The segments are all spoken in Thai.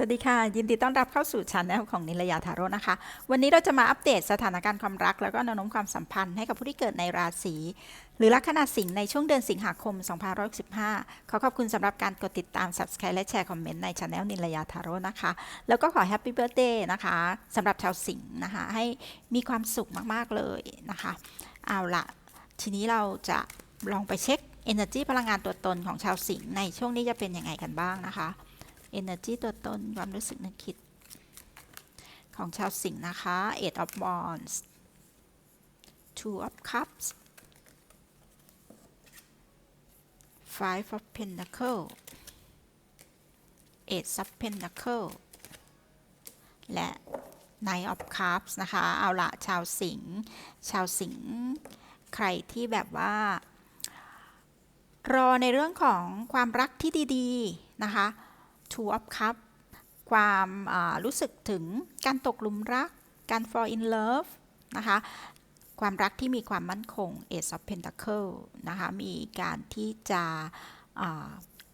สวัสดีค่ะ ยินดีต้อนรับเข้าสู่ช anel ของนิลยาทาโร่นะคะ วันนี้เราจะมาอัปเดตสถานการณ์ความรัก แล้วก็แนวโน้มความสัมพันธ์ให้กับผู้ที่เกิดในราศีหรือลัคนาสิงห์ในช่วงเดือนสิงหาคม 2565 ขอขอบคุณสำหรับการกดติดตาม subscribe และแชร์คอมเมนต์ในช anel นิลยาทาโร่นะคะ แล้วก็ขอ Happy Birthday นะคะสำหรับชาวสิงห์นะคะ ให้มีความสุขมากๆเลยนะคะ เอาละทีนี้เราจะลองไปเช็ค energy พลังงานตัวตนของชาวสิงห์ในช่วงนี้จะเป็นยังไงกันบ้างนะคะ energy ตัวตนความรู้สึกนึกคิด ของชาวสิงห์นะคะ eight of wands two of cups five of pentacle eight of pentacle และ nine of cups นะคะ เอาละชาวสิงห์ชาวสิงห์ใครที่แบบว่า รอในเรื่องของความรักที่ดี ๆ นะคะ two of cup ความรู้สึกถึงการตกหลุมรัก การ fall in love นะคะ ความรักที่มีความมั่นคง ace of pentacle นะคะ มีการที่จะ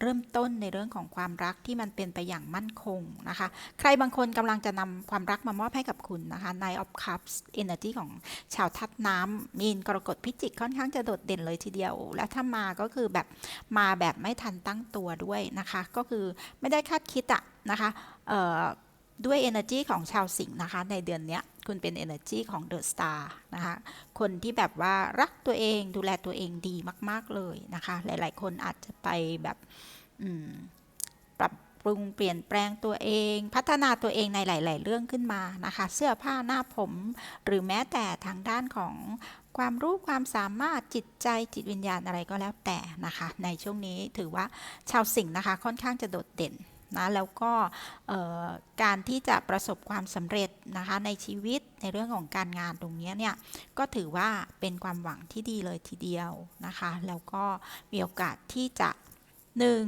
เริ่มต้นในเรื่องของความรักที่มันเป็นไปอย่างมั่นคงนะคะ ใครบางคนกำลังจะนำความรักมามอบให้กับคุณนะคะ Nine of Cups Energy ของชาวทัดน้ำมีนกรกฎพิจิกค่อนข้างจะโดดเด่นเลยทีเดียว และถ้ามาก็คือแบบมาแบบไม่ทันตั้งตัวด้วยนะคะ ก็คือไม่ได้คาดคิดอะนะคะ ด้วย energy ของชาวสิงห์นะคะ ในเดือนนี้คุณเป็น energy ของ The Star นะคะ คนที่แบบว่ารักตัวเองดูแลตัวเองดีมาก ๆ เลยนะคะ หลาย ๆ คนอาจจะไปแบบปรับปรุงเปลี่ยนแปลงตัวเอง พัฒนาตัวเองในหลาย ๆ เรื่องขึ้นมานะคะ เสื้อผ้าหน้าผม หรือแม้แต่ทางด้านของความรู้ความสามารถจิตใจจิตวิญญาณอะไรก็แล้วแต่นะคะ ในช่วงนี้ถือว่าชาวสิงห์นะคะค่อนข้างจะโดดเด่น นะแล้วก็การที่จะประสบความสำเร็จนะคะในชีวิตในเรื่องของการงานตรงนี้เนี่ยก็ถือว่าเป็นความหวังที่ดีเลยทีเดียวนะคะแล้วก็มีโอกาสที่จะหนึ่ง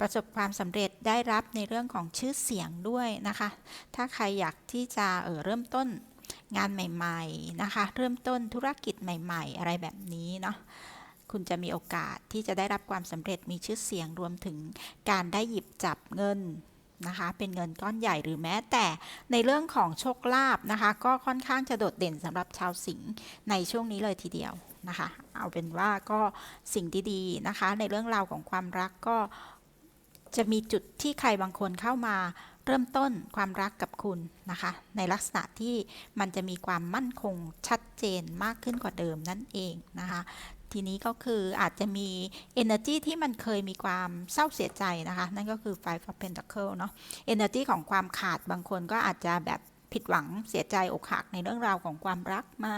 ประสบความสำเร็จได้รับในเรื่องของชื่อเสียงด้วยนะคะ ถ้าใครอยากที่จะเออเริ่มต้นงานใหม่ ๆ นะคะ เริ่มต้นธุรกิจใหม่ ๆ อะไรแบบนี้เนาะ คุณจะมีโอกาสที่จะได้รับความสำเร็จมีชื่อเสียงรวมถึงการได้หยิบจับเงินนะคะ เป็นเงินก้อนใหญ่หรือแม้แต่ในเรื่องของโชคลาภนะคะ ก็ค่อนข้างจะโดดเด่นสำหรับชาวสิงห์ในช่วงนี้เลยทีเดียวนะคะ เอาเป็นว่าก็สิ่งดีๆนะคะ ในเรื่องราวของความรักก็จะมีจุดที่ใครบางคนเข้ามาเริ่มต้นความรักกับคุณนะคะ ในลักษณะที่มันจะมีความมั่นคงชัดเจนมากขึ้นกว่าเดิมนั่นเองนะคะ ทีนี้ก็คืออาจจะมี energy ที่มันเคยมีความเศร้าเสียใจนะคะ นั่นก็คือ five of pentacle เนาะ energy ของความขาดบางคนก็อาจจะแบบผิดหวังเสียใจอกหักในเรื่องราวของความรักมา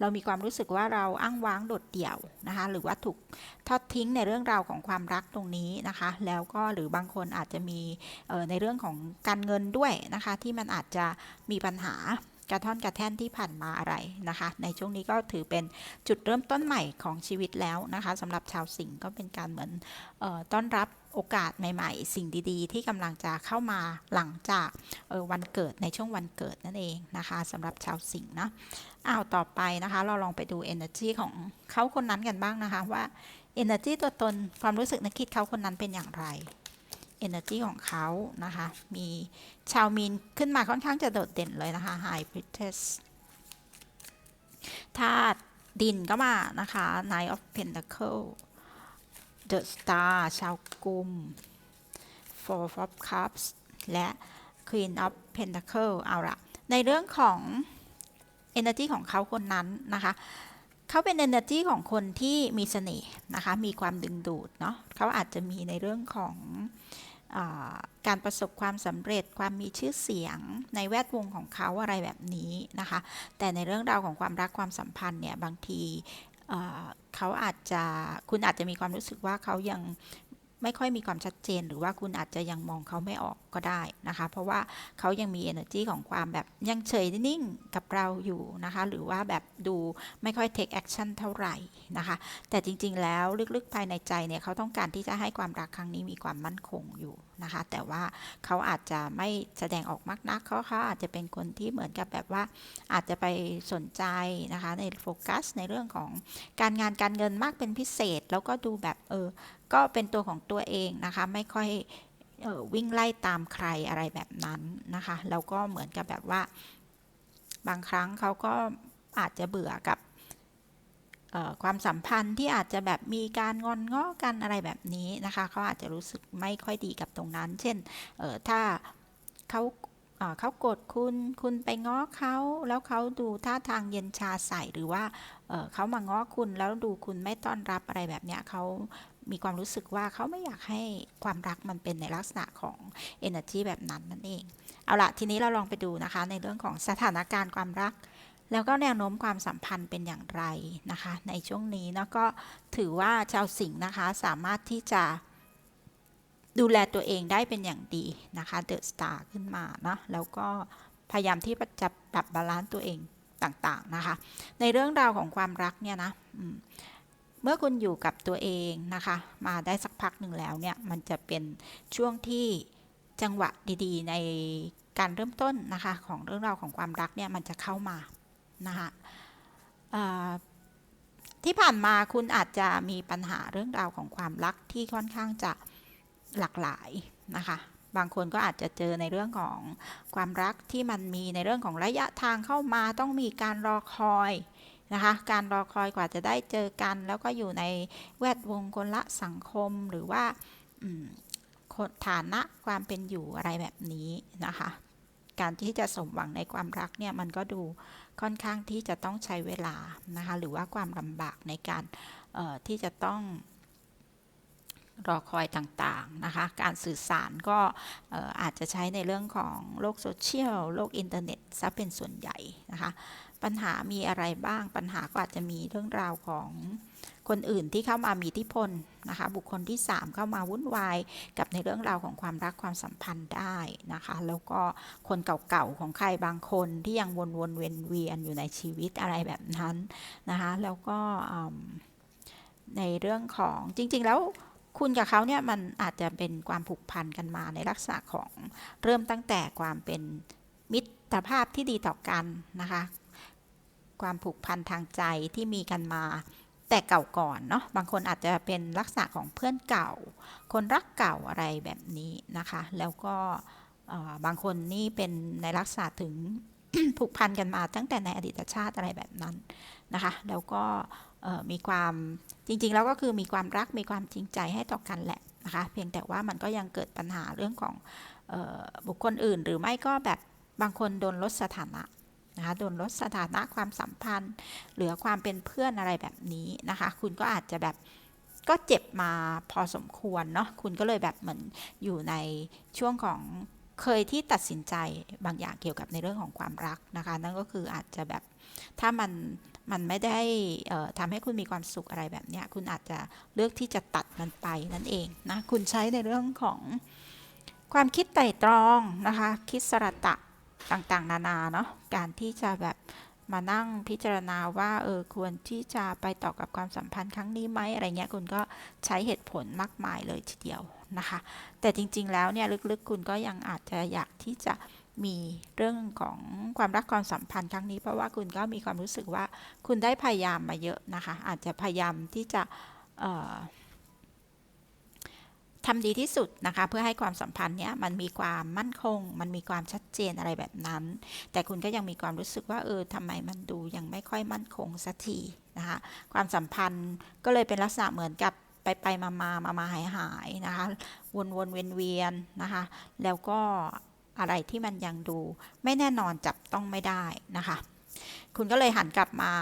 เรามีความรู้สึกว่าเราอ้างว้างโดดเดี่ยวนะคะ หรือว่าถูกทอดทิ้งในเรื่องราวของความรักตรงนี้นะคะ แล้วก็หรือบางคนอาจจะมีในเรื่องของการเงินด้วยนะคะ ที่มันอาจจะมีปัญหา กระท่อนกระแท่นที่ผ่านมาอะไรนะคะ ในช่วงนี้ก็ถือเป็นจุดเริ่มต้นใหม่ของชีวิตแล้วนะคะสำหรับชาวสิงห์ก็เป็นการเหมือนออต้อนรับโอกาสใหม่ๆ สิ่งดีๆ ที่กำลังจะเข้ามาหลังจากออวันเกิดในช่วงวันเกิดนั่นเองนะคะสำหรับชาวสิงห์นะอ้าวต่อไปนะคะ เราลองไปดู energy ของเขาคนนั้นกันบ้างนะคะว่า energy ตัวตนความรู้สึกนึกคิดเขาคนนั้นเป็นอย่างไร energy ของเขานะคะ มีชาวมีนขึ้นมาค่อนข้างจะโดดเด่นเลยนะคะ High p r i t e s s ธาตุดินก็มานะคะ Knight of Pentacle The Star ชาวกุม Four of Cups และ Queen of Pentacle เอาละในเรื่องของ energy ของเขาคนนั้นนะคะเขาเป็น energy ของคนที่มีเสน่ห์นะคะ มีความดึงดูดเนาะเขาอาจจะมีในเรื่องของ การประสบความสำเร็จความมีชื่อเสียงในแวดวงของเขาอะไรแบบนี้นะคะ แต่ในเรื่องราวของความรักความสัมพันธ์เนี่ยบางทีเขาอาจจะคุณอาจจะมีความรู้สึกว่าเขายัง ไม่ค่อยมีความชัดเจน หรือว่าคุณอาจจะยังมองเขาไม่ออกก็ได้นะคะ เพราะว่าเขายังมี energy ของความแบบยังเฉยนิ่งกับเราอยู่นะคะ หรือว่าแบบดูไม่ค่อย take action เท่าไหร่นะคะ แต่จริงๆแล้วลึกๆภายในใจเนี่ยเขาต้องการที่จะให้ความรักครั้งนี้มีความมั่นคงอยู่นะคะ แต่ว่าเขาอาจจะไม่แสดงออกมากนักเขาเขาอาจจะเป็นคนที่เหมือนกับแบบว่าอาจจะไปสนใจนะคะในโฟกัสในเรื่องของการงานการเงินมากเป็นพิเศษ แล้วก็ดูแบบเออ ก็เป็นตัวของตัวเองนะคะ ไม่ค่อยออวิ่งไล่ตามใครอะไรแบบนั้นนะคะ แล้วก็เหมือนกับแบบว่า บางครั้งเขาก็อาจจะเบื่อกับความสัมพันธ์ที่อาจจะแบบมีการงอนง้อกันอะไรแบบนี้นะคะเขาอาจจะรู้สึกไม่ค่อยดีกับตรงนั้น เช่นถ้าเขาเขาโกรธคุณ คุณไปง้อเขา แล้วเขาดูท่าทางเย็นชาใส่ หรือว่าเเขามาง้อคุณ แล้วดูคุณไม่ต้อนรับอะไรแบบเนี้ยเขา มีความรู้สึกว่าเขาไม่อยากให้ความรักมันเป็นในลักษณะของ energy แบบนั้นนั่นเอง เอาละทีนี้เราลองไปดูนะคะ ในเรื่องของสถานการณ์ความรัก แล้วก็แนวโน้มความสัมพันธ์เป็นอย่างไรนะคะ ในช่วงนี้นะก็ถือว่าชาวสิงห์นะคะสามารถที่จะดูแลตัวเองได้เป็นอย่างดีนะคะเดอะสตาร์ขึ้นมาเนาะแล้วก็พยายามที่จะปรับบาลานซ์ตัวเองต่างๆนะคะ ในเรื่องราวของความรักเนี่ยนะอืม เมื่อคุณอยู่กับตัวเองนะคะ มาได้สักพักหนึ่งแล้วเนี่ย มันจะเป็นช่วงที่จังหวะดีๆ ในการเริ่มต้นนะคะ ของเรื่องราวของความรักเนี่ยมันจะเข้ามานะคะที่ผ่านมาคุณอาจจะมีปัญหาเรื่องราวของความรักที่ค่อนข้างจะหลากหลายนะคะ บางคนก็อาจจะเจอในเรื่องของความรักที่มันมีในเรื่องของระยะทางเข้ามาต้องมีการรอคอย นะคะ การรอคอยกว่าจะได้เจอกัน แล้วก็อยู่ในแวดวงคนละสังคมหรือว่าฐานะความเป็นอยู่อะไรแบบนี้นะคะ การที่จะสมหวังในความรักเนี่ยมันก็ดูค่อนข้างที่จะต้องใช้เวลานะคะ หรือว่าความลำบากในการออที่จะต้องรอคอยต่างๆนะคะ การสื่อสารก็เอ่ออาจจะใช้ในเรื่องของโลกโซเชียล โลกอินเทอร์เน็ตซะเป็นส่วนใหญ่นะคะ ปัญหามีอะไรบ้าง ปัญหาก็อาจจะมีเรื่องราวของคนอื่นที่เข้ามามีอิทธิพลนะคะ บุคคลที่ 3 เข้ามาวุ่นวายกับในเรื่องราวของความรักความสัมพันธ์ได้นะคะ แล้วก็คนเก่าๆของใครบางคนที่ยังวนๆเวียนเวียนๆอยู่ในชีวิตอะไรแบบนั้นนะคะ แล้วก็ในเรื่องของจริง ๆ แล้วคุณกับเขาเนี่ยมันอาจจะเป็นความผูกพันกันมาในลักษณะของเริ่มตั้งแต่ความเป็นมิตรภาพที่ดีต่อกันนะคะ ความผูกพันทางใจที่มีกันมาแต่เก่าก่อนเนาะบางคนอาจจะเป็นลักษณะของเพื่อนเก่า คนรักเก่าอะไรแบบนี้นะคะ แล้วก็บางคนนี่เป็นในลักษณะถึงผูกพันกันมาตั้งแต่ในอดีตชาติอะไรแบบนั้นนะคะ แล้วก็มีความจริงๆ แล้วก็คือมีความรักมีความจริงใจให้ต่อกันแหละนะคะ เพียงแต่ว่ามันก็ยังเกิดปัญหาเรื่องของออบุคคลอื่น หรือไม่ก็แบบบางคนโดนลดสถานะ นะคะโดนลดสถานะความสัมพันธ์ เหลือความเป็นเพื่อนอะไรแบบนี้นะคะ คุณก็อาจจะแบบก็เจ็บมาพอสมควรเนาะคุณก็เลยแบบเหมือนอยู่ในช่วงของเคยที่ตัดสินใจบางอย่างเกี่ยวกับในเรื่องของความรักนะคะ นั่นก็คืออาจจะแบบถ้ามันมันไม่ได้ทำให้คุณมีความสุขอะไรแบบเนี้ยคุณอาจจะเลือกที่จะตัดมันไปนั่นเองนะคุณใช้ในเรื่องของความคิดไตร่ตรองนะคะ คิดสระตะ ต่างๆ นานาเนาะการที่จะแบบมานั่งพิจารณาว่าเออควรที่จะไปต่อกับความสัมพันธ์ครั้งนี้ไหมอะไรเงี้ยคุณก็ใช้เหตุผลมากมายเลยทีเดียวนะคะ แต่จริงๆแล้วเนี่ยลึกๆคุณก็ยังอาจจะอยากที่จะมีเรื่องของความรักความสัมพันธ์ครั้งนี้ เพราะว่าคุณก็มีความรู้สึกว่าคุณได้พยายามมาเยอะนะคะ อาจจะพยายามที่จะเออ ทำดีที่สุดนะคะ เพื่อให้ความสัมพันธ์เนี้ยมันมีความมั่นคง มันมีความชัดเจนอะไรแบบนั้น แต่คุณก็ยังมีความรู้สึกว่าเออทำไมมันดูยังไม่ค่อยมั่นคงสักทีนะคะความสัมพันธ์ก็เลยเป็นลักษณะเหมือนกับไปไปมามามามาหายหายนะคะ วนวนเวียนเวียนนะคะ แล้วก็อะไรที่มันยังดู ไม่แน่นอนจับต้องไม่ได้นะคะ คุณก็เลยหันกลับมา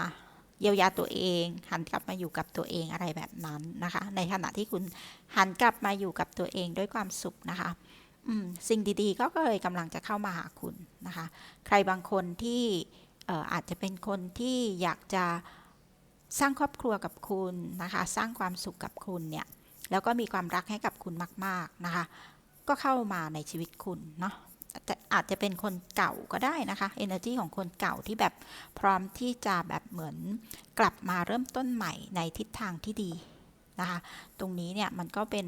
เยียวยาตัวเอง หันกลับมาอยู่กับตัวเองอะไรแบบนั้นนะคะ ในขณะที่คุณหันกลับมาอยู่กับตัวเองด้วยความสุขนะคะสิ่งดีๆ ก็เลยกำลังจะเข้ามาหาคุณนะคะ ใครบางคนที่อออาจจะเป็นคนที่อยากจะสร้างครอบครัวกับคุณนะคะ สร้างความสุขกับคุณเนี่ย แล้วก็มีความรักให้กับคุณมาก ๆนะคะ ก็เข้ามาในชีวิตคุณเนาะ อาจจะเป็นคนเก่าก็ได้นะคะ energy ของคนเก่าที่แบบพร้อมที่จะแบบเหมือนกลับมาเริ่มต้นใหม่ในทิศทางที่ดีนะคะ ตรงนี้เนี่ยมันก็เป็น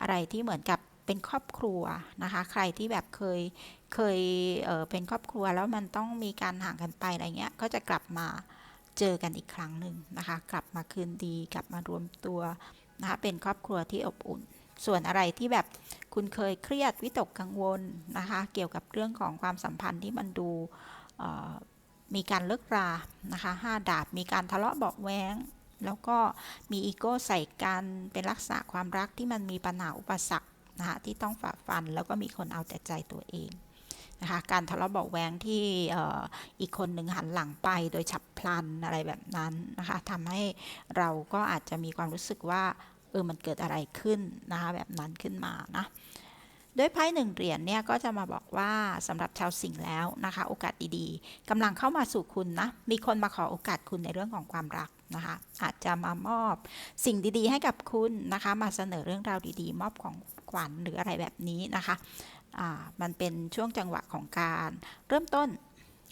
อะไรที่เหมือนกับเป็นครอบครัวนะคะ ใครที่แบบเคยเคยเเป็นครอบครัวแล้วมันต้องมีการห่างกันไปอะไรเงี้ย ก็จะกลับมาเจอกันอีกครั้งหนึ่งนะคะ กลับมาคืนดี กลับมารวมตัวนะคะ เป็นครอบครัวที่อบอุ่น ส่วนอะไรที่แบบคุณเคยเครียดวิตกกังวลนะคะ เกี่ยวกับเรื่องของความสัมพันธ์ที่มันดูมีการเลิกรานะคะห้าดาบมีการทะเลาะเบาแว้ง แล้วก็มีอีโก้ใส่กันเป็นลักษณะความรักที่มันมีปัญหาอุปสรรคนะคะที่ต้องฝ่าฟันแล้วก็มีคนเอาแต่ใจตัวเองนะคะการทะเลาะเบาแวงที่อีกคนหนึ่งหันหลังไปโดยฉับพลันอะไรแบบนั้นนะคะทำให้เราก็อาจจะมีความรู้สึกว่า เออมันเกิดอะไรขึ้นนะคะแบบนั้นขึ้นมานะด้วยไพ่หนึ่งเหรียญเนี่ยก็จะมาบอกว่าสำหรับชาวสิงห์แล้วนะคะ โอกาสดีๆกำลังเข้ามาสู่คุณนะ มีคนมาขอโอกาสคุณในเรื่องของความรักนะคะ อาจจะมามอบสิ่งดีๆ ให้กับคุณนะคะ มาเสนอเรื่องราวดีๆ มอบของขวัญหรืออะไรแบบนี้นะคะมันเป็นช่วงจังหวะของการเริ่มต้น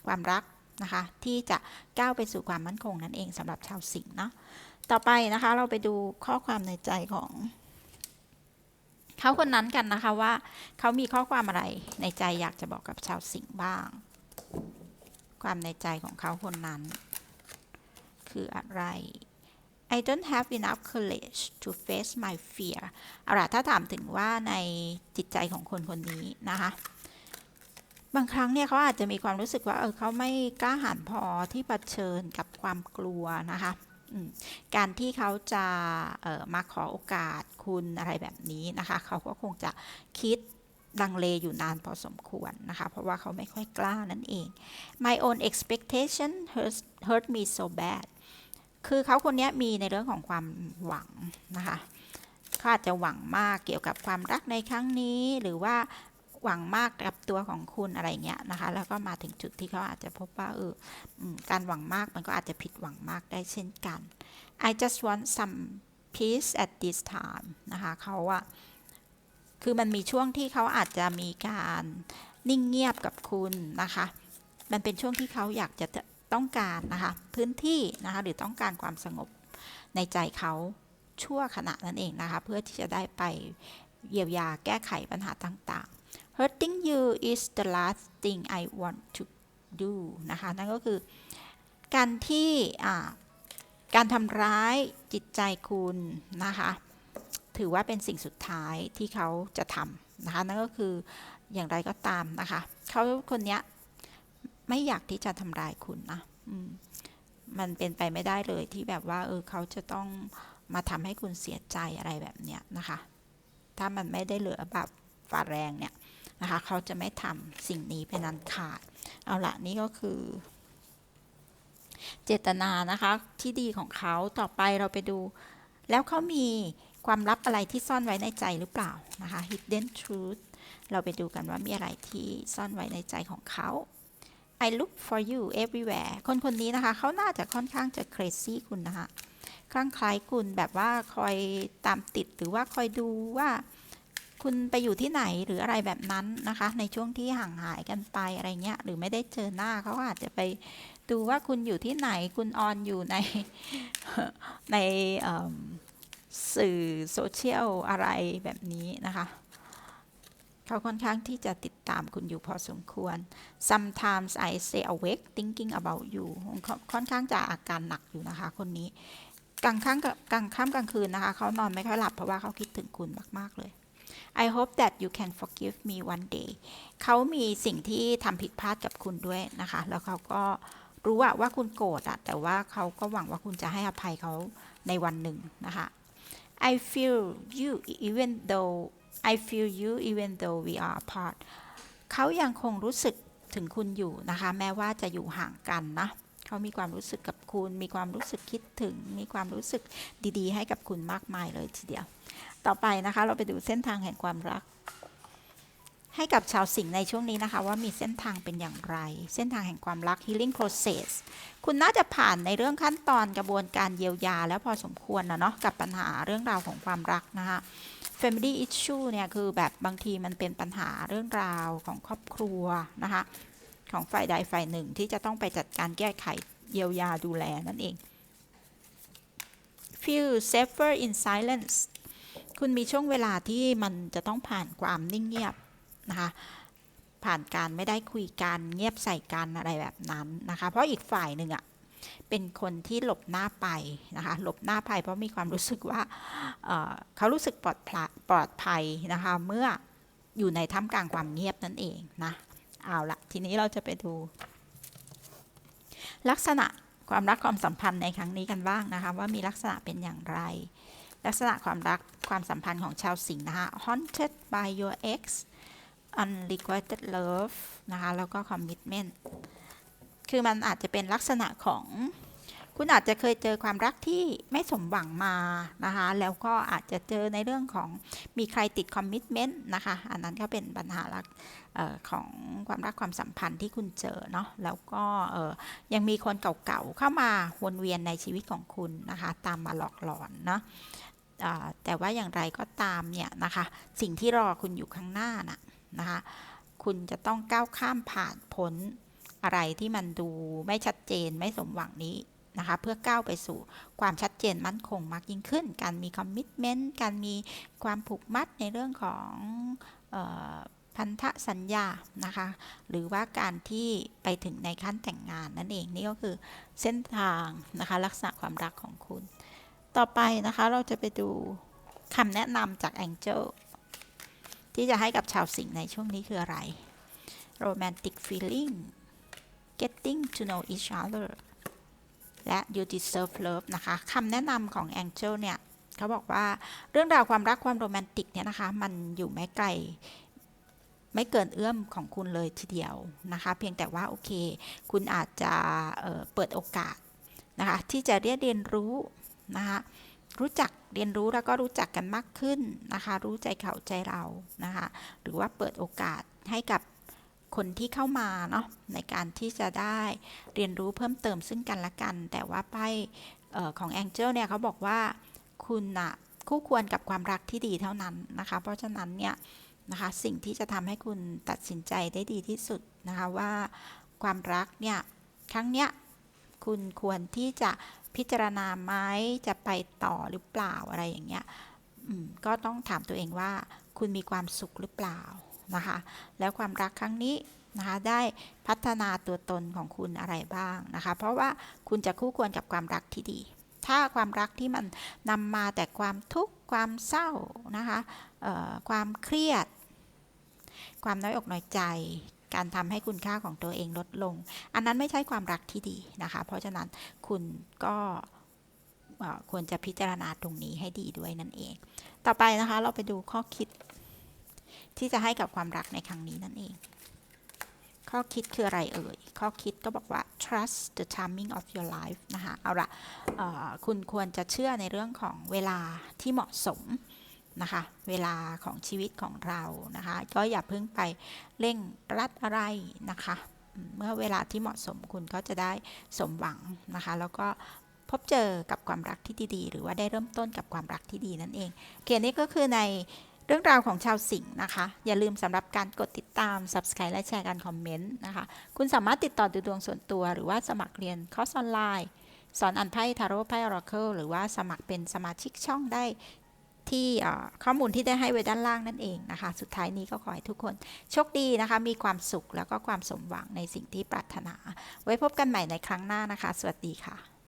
ความรักนะคะ ที่จะก้าวไปสู่ความมั่นคงนั่นเองสำหรับชาวสิงห์เนาะ ต่อไปนะคะเราไปดูข้อความในใจของเขาคนนั้นกันนะคะว่าเขามีข้อความอะไรในใจอยากจะบอกกับชาวสิงห์บ้าง ความในใจของเขาคนนั้น คืออะไร I don't have enough courage to face my fear เอาล่ะถ้าถามถึงว่าในจิตใจของคนคนนี้นะคะ บางครั้งเนี่ยเขาอาจจะมีความรู้สึกว่าเออเขาไม่กล้าหาญพอที่เผชิญกับความกลัวนะคะ การที่เขาจะมาขอโอกาสคุณอะไรแบบนี้นะคะ เขาก็คงจะคิดลังเลอยู่นานพอสมควรนะคะ เพราะว่าเขาไม่ค่อยกล้านั่นเอง My own expectation hurt hurt me so bad คือเขาคนนี้มีในเรื่องของความหวังนะคะเขาอาจจะหวังมากเกี่ยวกับความรักในครั้งนี้ หรือว่า หวังมากกับตัวของคุณอะไรเงี้ยนะคะ แล้วก็มาถึงจุดที่เขาอาจจะพบว่าเออการหวังมากมันก็อาจจะผิดหวังมากได้เช่นกัน I just want some peace at this time นะคะเขาอะคือมันมีช่วงที่เขาอาจจะมีการนิ่งเงียบกับคุณนะคะ มันเป็นช่วงที่เขาอยากจะต้องการนะคะพื้นที่นะคะหรือต้องการความสงบในใจเขาชั่วขณะนั้นเองนะคะ เพื่อที่จะได้ไปเยียวยาแก้ไขปัญหาต่างๆ hurting you is the last thing I want to do นะคะ นั่นก็คือ การที่การทำร้ายจิตใจคุณนะคะ ถือว่าเป็นสิ่งสุดท้ายที่เขาจะทำนะคะ นั่นก็คืออย่างไรก็ตามนะคะ เขาคนนี้ไม่อยากที่จะทำร้ายคุณนะมมันเป็นไปไม่ได้เลยที่แบบว่า เออเขาจะต้องมาทำให้คุณเสียใจอะไรแบบเนี้ยนะคะ ถ้ามันไม่ได้เหลือแบบฝ่าแรงเนี่ย นะคะเขาจะไม่ทำสิ่งนี้เป็นอันขาด เอาละนี่ก็คือ เจตนานะคะที่ดีของเขาต่อไปเราไปดู แล้วเขามีความลับอะไรที่ซ่อนไว้ในใจหรือเปล่านะคะ hidden truth เราไปดูกันว่ามีอะไรที่ซ่อนไว้ในใจของเขา I look for you everywhere คนคนนี้นะคะ เขาน่าจะค่อนข้างจะ crazy คุณนะคะคลั่งคล้ายคุณแบบว่าคอยตามติดหรือว่าคอยดูว่า คุณไปอยู่ที่ไหนหรืออะไรแบบนั้นนะคะ ในช่วงที่ห่างหายกันไปอะไรเงี้ย หรือไม่ได้เจอหน้าเขาอาจจะไปดูว่าคุณอยู่ที่ไหนคุณออนอยู่ในในสื่อโซเชียลอะไรแบบนี้นะคะเขาค่อนข้างที่จะติดตามคุณอยู่พอสมควร sometimes I stay awake thinking about you ค่อนค่อนข้างจะอาการหนักอยู่นะคะ คนนี้ กลางค่ำกลางค่ำกลางคืนนะคะ เขานอนไม่ค่อยหลับเพราะว่าเขาคิดถึงคุณมาก ๆ เลย I hope that you can forgive me one day เขามีสิ่งที่ทำผิดพลาดกับคุณด้วยนะคะ แล้วเขาก็รู้ว่าว่าคุณโกรธอะแต่ว่าเขาก็หวังว่าคุณจะให้อภัยเขาในวันหนึ่งนะคะ I feel you even though I feel you even though we are apart เขายังคงรู้สึกถึงคุณอยู่นะคะ แม้ว่าจะอยู่ห่างกันนะเขามีความรู้สึกกับคุณ มีความรู้สึกคิดถึง มีความรู้สึกดีๆ ให้กับคุณมากมายเลยทีเดียว ต่อไปนะคะ เราไปดูเส้นทางแห่งความรัก ให้กับชาวสิงห์ในช่วงนี้นะคะ ว่ามีเส้นทางเป็นอย่างไร เส้นทางแห่งความรัก healing process คุณน่าจะผ่านในเรื่องขั้นตอนกระบวนการเยียวยา แล้วพอสมควรนะเนาะกับปัญหาเรื่องราวของความรักนะคะ family issue เนี่ยคือแบบบางทีมันเป็นปัญหาเรื่องราวของครอบครัวนะคะของฝ่ายใดฝ่ายหนึ่งที่จะต้องไปจัดการแก้ไขเยียวยาดูแลนั่นเอง feel safer in silence คุณมีช่วงเวลาที่มันจะต้องผ่านความนิ่งเงียบนะคะผ่านการไม่ได้คุยกันเงียบใส่กันอะไรแบบนั้นนะคะ เพราะอีกฝ่ายหนึ่งอะเป็นคนที่หลบหน้าไปนะคะหลบหน้าภัยเพราะมีความรู้สึกว่าเเขารู้สึกปลอดปลอดภัยนะคะเมื่ออยู่ในท่ามกลางความเงียบนั่นเองนะเอาละทีนี้เราจะไปดู ลักษณะความรักความสัมพันธ์ในครั้งนี้กันบ้างนะคะว่ามีลักษณะเป็นอย่างไร ลักษณะความรักความสัมพันธ์ของชาวสิงห์นะคะ haunted by your ex unrequited love นะคะ แล้วก็ commitment คือมันอาจจะเป็นลักษณะของ คุณอาจจะเคยเจอความรักที่ไม่สมหวังมานะคะ แล้วก็อาจจะเจอในเรื่องของมีใครติดคอมมิชเมนต์นะคะ อันนั้นก็เป็นปัญหาักออของความรักความสัมพันธ์ที่คุณเจอเนาะ แล้วก็ยังมีคนเก่าๆเข้ามาวนเวียนในชีวิตของคุณนะคะ ตามมาหลอกหลอนเนาะ แต่ว่าอย่างไรก็ตามเนี่ยนะคะ สิ่งที่รอคุณอยู่ข้างหน้าน่ะนะคะ คุณจะต้องก้าวข้ามผ่านพ้นอะไรที่มันดูไม่ชัดเจนไม่สมหวังนี้นะคะ เพื่อก้าวไปสู่ความชัดเจนมั่นคงมากยิ่งขึ้น การมีคอมมิชเมนต์การมีความผูกมัดในเรื่องของออพันธสัญญา นะคะ หรือว่าการที่ไปถึงในขั้นแต่งงานนั่นเอง นี่ก็คือเส้นทางนะคะลักษณะความรักของคุณ ต่อไปนะคะเราจะไปดูคำแนะนำจาก Angel ที่จะให้กับชาวสิงห์ในช่วงนี้คืออะไร romantic feeling getting to know each other และ you deserve love นะคะคำแนะนำของ Angel เนี่ยเขาบอกว่าเรื่องราวความรักความโรแมนติกเนี่ยนะคะ มันอยู่ไม่ไกลไม่เกินเอื้อมของคุณเลยทีเดียวนะคะ เพียงแต่ว่าโอเค คุณอาจจะเเปิดโอกาสนะคะที่จะเรียนรีย นะคะรู้จักเรียนรู้แล้วก็รู้จักกันมากขึ้นนะคะ รู้ใจเขาใจเรานะคะ หรือว่าเปิดโอกาสให้กับคนที่เข้ามาเนาะในการที่จะได้เรียนรู้เพิ่มเติมซึ่งกันและกัน แต่ว่าป้ายออของ Angel เนี่ยเขาบอกว่าคุณอะคู่ควรกับความรักที่ดีเท่านั้นนะคะ เพราะฉะนั้นเนี่ยนะคะสิ่งที่จะทำให้คุณตัดสินใจได้ดีที่สุดนะคะว่าความรักเนี่ยครั้งเนี้ยคุณควรที่จะ พิจารณาไหมจะไปต่อหรือเปล่าอะไรอย่างเงี้ยก็ต้องถามตัวเองว่า คุณมีความสุขหรือเปล่านะคะ แล้วความรักครั้งนี้นะคะได้พัฒนาตัวตนของคุณอะไรบ้างนะคะ เพราะว่าคุณจะคู่ควรกับความรักที่ดี ถ้าความรักที่มันนำมาแต่ความทุกข์ความเศร้านะคะความเครียด ความน้อยอกน้อยใจ การทำให้คุณค่าของตัวเองลดลง อันนั้นไม่ใช่ความรักที่ดีนะคะ เพราะฉะนั้นคุณก็ควรจะพิจารณาตรงนี้ให้ดีด้วยนั่นเอง ต่อไปนะคะเราไปดูข้อคิด ที่จะให้กับความรักในครั้งนี้นั่นเอง ข้อคิดคืออะไรเอ่ย ข้อคิดก็บอกว่า trust the timing of your life นะคะ เอาละคุณควรจะเชื่อในเรื่องของเวลาที่เหมาะสม นะคะ เวลาของชีวิตของเรานะคะ ก็อย่าเพิ่งไปเร่งรัดอะไรนะคะ เมื่อเวลาที่เหมาะสมคุณก็จะได้สมหวังนะคะ แล้วก็พบเจอกับความรักที่ดีๆ หรือว่าได้เริ่มต้นกับความรักที่ดีนั่นเอง เกียนี้ก็คือในเรื่องราวของชาวสิงห์นะคะ อย่าลืมสำหรับการกดติดตาม Subscribe และแชร์การคอมเมนต์นะคะ คุณสามารถติดต่อดูดวงส่วนตัว หรือว่าสมัครเรียนคอร์สออนไลน์ สอนอ่านไพ่ทาโร่ไพ่ออร์เคิลหรือว่าสมัครเป็นสมาชิกช่องได้ ที่ข้อมูลที่ได้ให้ไว้ด้านล่างนั่นเองนะคะ สุดท้ายนี้ก็ขอให้ทุกคนโชคดีนะคะ มีความสุขแล้วก็ความสมหวังในสิ่งที่ปรารถนา ไว้พบกันใหม่ในครั้งหน้านะคะ สวัสดีค่ะ